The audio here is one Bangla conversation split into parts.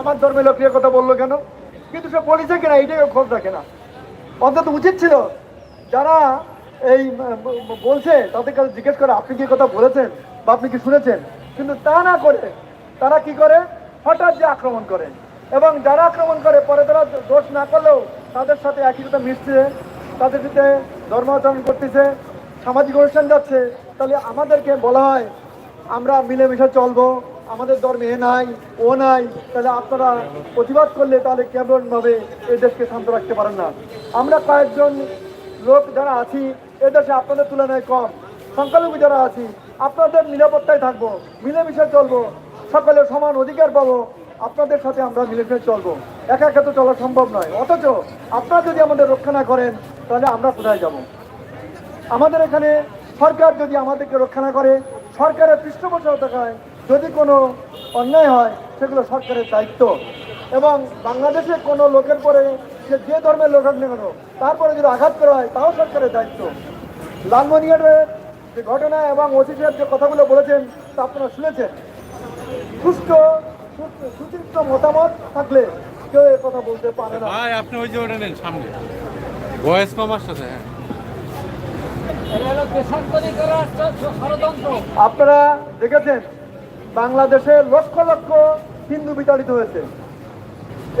আমার ধর্মের লোক নিয়ে কথা বলল কেন? কিন্তু সে বলেছে কিনা এইটাই ও খোঁজ রাখে না। অন্তত উচিত ছিল যারা এই বলছে, তাদের কাছে জিজ্ঞেস করে, আপনি কি কথা বলেছেন বা আপনি কি শুনেছেন? কিন্তু তা না করে তারা কি করে? হঠাৎ যে আক্রমণ করে। এবং যারা আক্রমণ করে, পরে তারা দোষ না করলেও তাদের সাথে একই কথা মিশছে, তাদের সাথে ধর্মাচরণ করতেছে, সামাজিক অনুষ্ঠান যাচ্ছে। তাহলে আমাদেরকে বলা হয়, আমরা মিলেমিশে চলবো। আমাদের ধর্মে এ নাই, ও নাই, তাহলে আপনারা প্রতিবাদ করলে তাহলে কেমনভাবে এই দেশকে শান্ত রাখতে পারেন না? আমরা কয়েকজন লোক যারা আছি, এ দেশে আপনাদের তুলনায় কম। সংখ্যালঘু যারা আছি, আপনাদের নিরাপত্তায় থাকব, মিলেমিশে চলবো সকলে সমান অধিকার পাবো, আপনাদের সাথে আমরা মিলেমিশে চলবো। একা একা তো চলা সম্ভব নয়। অথচ আপনারা যদি আমাদের রক্ষা না করেন, তাহলে আমরা কোথায় যাব? আমাদের এখানে সরকার যদি আমাদেরকে রক্ষা না করে, সরকারের পৃষ্ঠপোষকতায় যদি কোনো অন্যায় হয় সেগুলো সরকারের দায়িত্ব। এবং বাংলাদেশে কোনো লোকের পরে সে যে ধর্মের লোক হোক না কেন তারপরে যদি আঘাত করা হয় তাও সরকারের দায়িত্ব। লালমনিয়ারের যে ঘটনা এবং ওসি সাহেব যে কথাগুলো বলেছেন তা আপনারা শুনেছেন? সুস্থ সু- সুচিন্তিত মতামত থাকলে কেউ এ কথা বলতে পারে না। ভাই আপনি ওই যে ওটা নেন সামনে। বয়স কম আসছে হ্যাঁ। আপনারা দেখেছেন বাংলাদেশে লক্ষ লক্ষ হিন্দু বিতাড়িত হয়েছে।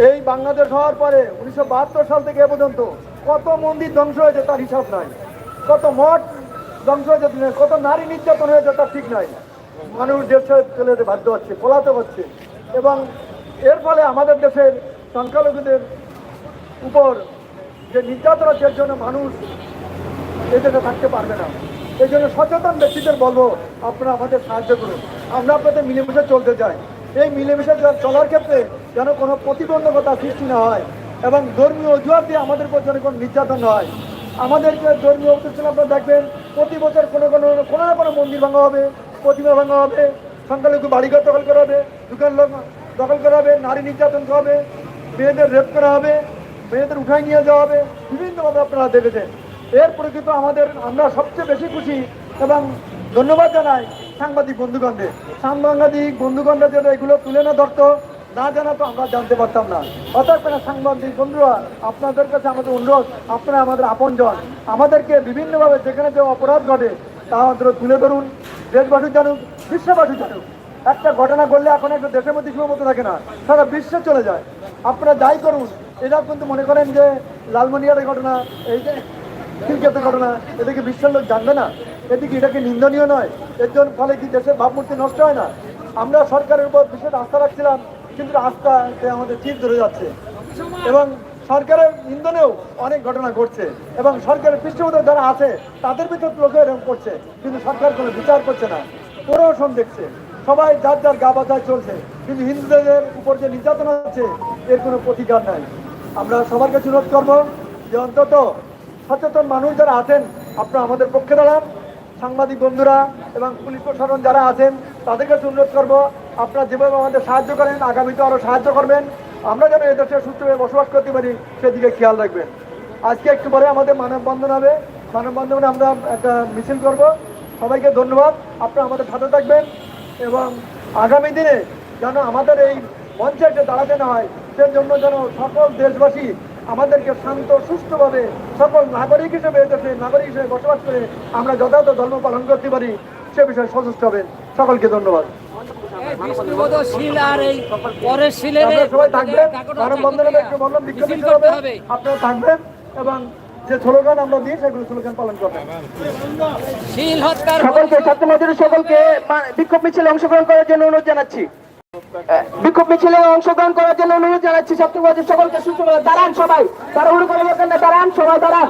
এই বাংলাদেশ হওয়ার পরে উনিশশো বাহাত্তর সাল থেকে এ পর্যন্ত কত মন্দির ধ্বংস হয়েছে তার হিসাব নাই। কত মঠ ধ্বংস হয়েছে কত নারী নির্যাতন হয়েছে তার ঠিক নাই। মানুষ দেশ চলে যেতে বাধ্য হচ্ছে পলাতে হচ্ছে। এবং এর ফলে আমাদের দেশের সংখ্যালঘুদের উপর যে নির্যাতন হচ্ছে জন্য মানুষ এই দেশে থাকতে পারবে না। এই জন্য সচেতন ব্যক্তিদের বলব, আপনারা আমাদের সাহায্য করুন। আমরা আপনাদের মিলেমিশে চলতে চাই। এই মিলেমিশে চলার ক্ষেত্রে যেন কোনো প্রতিবন্ধকতা সৃষ্টি না হয় এবং ধর্মীয় অজুহাত দিয়ে আমাদের উপর যেন কোনো নির্যাতন হয়। আমাদের যে ধর্মীয় অনুষ্ঠান আপনারা দেখবেন, প্রতি বছর কোনো কোনো কোনো না কোনো মন্দির ভাঙা হবে, প্রতিমা ভাঙা হবে, সংখ্যালঘু বাড়িঘর দখল করা হবে, দোকান দখল করা হবে, নারী নির্যাতন করা হবে, মেয়েদের রেপ করা হবে, মেয়েদের উঠায় নিয়ে যাওয়া হবে বিভিন্নভাবে আপনারা দেখেছেন। এরপরে কিন্তু আমাদের, আমরা সবচেয়ে বেশি খুশি এবং ধন্যবাদ জানাই সাংবাদিক বন্ধুগণদের সাংবাদিক বন্ধুগণরা যদি এগুলো তুলে না ধরতো, না জানা তো আমরা জানতে পারতাম না। অর্থাৎ সাংবাদিক বন্ধুরা, আপনাদের কাছে আমাদের অনুরোধ, আপনারা আমাদের আপন আপনজন। আমাদেরকে বিভিন্নভাবে যেখানে যে অপরাধ ঘটে, তা আমাদের তুলে ধরুন, দেশবাসী জানুক, বিশ্ববাসী জানুক। একটা ঘটনা ঘটলে এখন একটা দেশের মধ্যে সীমাবদ্ধ থাকে না, সারা বিশ্বে চলে যায়। আপনারা যাই করুন এটা কিন্তু মনে করেন যে লালমনিয়ারের ঘটনা, এই যে ক্রিকেটের ঘটনা। এদিকে বিশ্বের লোক জানবে না। এদিকে এটাকে নিন্দনীয় নয়? এর জন্য ফলে কি দেশের ভাবমূর্তি নষ্ট হয় না? আমরা সরকারের উপর বিশেষ আস্থা রাখছিলাম, কিন্তু আস্থাতে আমাদের চির ধরে যাচ্ছে। এবং সরকারের ইন্ধনেও অনেক ঘটনা ঘটছে। এবং সরকারের পৃষ্ঠপোষক যারা আছে, তাদের ভিতর লোকে এরকম করছে, কিন্তু সরকার কোনো বিচার করছে না। প্রহসন দেখছে। সবাই যার যার গা বাজায় চলছে। কিন্তু হিন্দুদের উপর যে নির্যাতন হচ্ছে, এর কোনো প্রতিকার নাই। আমরা সবার কাছে অনুরোধ করব যে অন্তত সচেতন মানুষ যারা আছেন, আপনারা আমাদের পক্ষে দাঁড়ান। সাংবাদিক বন্ধুরা এবং পুলিশ প্রশাসন যারা আছেন তাদের কাছে অনুরোধ করব। আপনারা যেভাবে আমাদের সাহায্য করেন আগামীতে আরও সাহায্য করবেন। আমরা যেন এদেশে সুস্থভাবে বসবাস করতে পারি, সেদিকে খেয়াল রাখবেন। আজকে একটু পরে আমাদের মানববন্ধন হবে। মানববন্ধনে আমরা একটা মিছিল করব। সবাইকে ধন্যবাদ। আপনারা আমাদের সাথে থাকবেন এবং আগামী দিনে যেন আমাদের এই মঞ্চে এসে দাঁড়াতে না হয়, সেজন্য যেন সকল দেশবাসী আমাদেরকে শান্ত সুস্থভাবে সকল নাগরিক হিসেবে এদেশে নাগরিক হিসেবে বসবাস করে আমরা যথাযথ ধর্ম পালন করতে পারি সে বিষয়ে সচেষ্ট হবেন। সকলকে ধন্যবাদ। সবাই থাকবেন। একটু বললাম বিক্ষোভ হবে। আপনারা থাকবেন এবং যে স্লোগান আমরা দিই সেগুলো স্লোগান পালন করবেন। সকলকে ছাত্র সকলকে বিক্ষোভ মিছিলে অংশগ্রহণ করার জন্য অনুরোধ জানাচ্ছি। বিক্ষোভ মিছিলে অংশগ্রহণ করার জন্য অনুরোধ জানাচ্ছি ছাত্র মজুরি সকলকে সুস্থ দাঁড়ান সবাই। তাড়াহুড়ো করে বলবেন না দাঁড়ান সবাই দাঁড়ান।